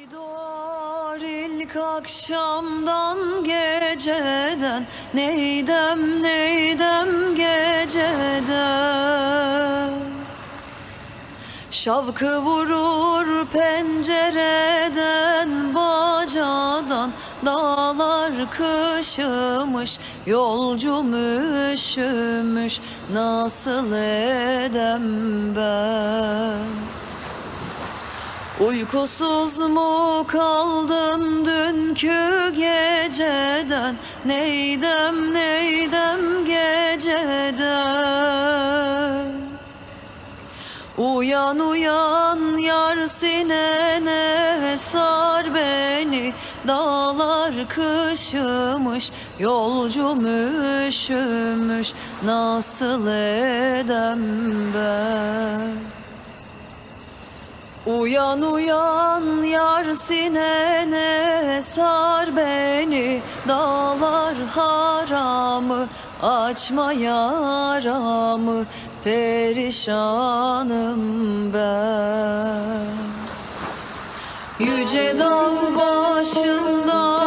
Ay doğar ilk akşamdan geceden. Neydem neydem geceden? Şavkı vurur pencereden bacadan. Dağlar kışımış yolcum üşümüş. Nasıl edem ben Uykusuz mu kaldın dünkü geceden? Neydem neydem geceden? Uyan uyan yar sinene sar beni. Dağlar kışımış yolcum üşümüş. Nasıl edem ben Uyan uyan yar sinene sar beni. Dağlar haramı açma yaramı. Perişanım ben. Yüce dağ başından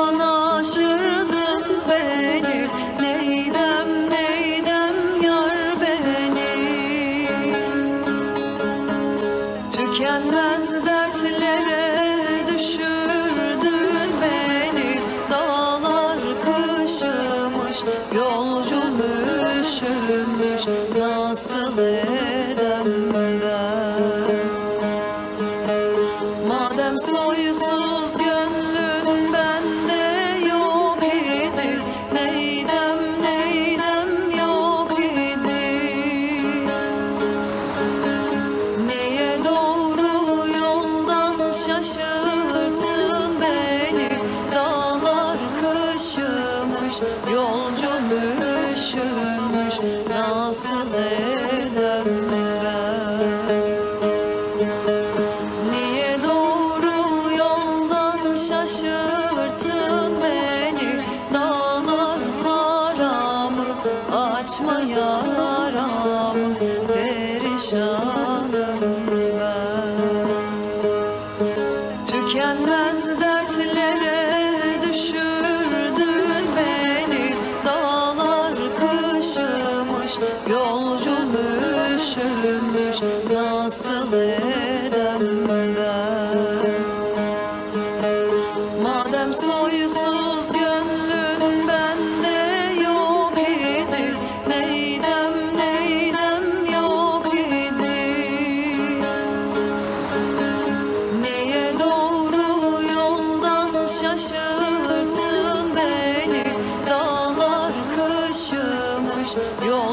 Nasıl edem ben? Madem soysuz kışımış, yolcum üşümüş Nasıl edem ben? Niye doğru yoldan şaşırttın beni? Dağlar haramı açma yaramı Perişanım ben. Tükenmez dertlere kışımış, yolcum üşümüş Nasıl edem ben? Madem soysuz gönlün bende yok idi Neydem neydem yok idi? Niye doğru yoldan şaşırttın beni? Dağlar kışımış, yolcum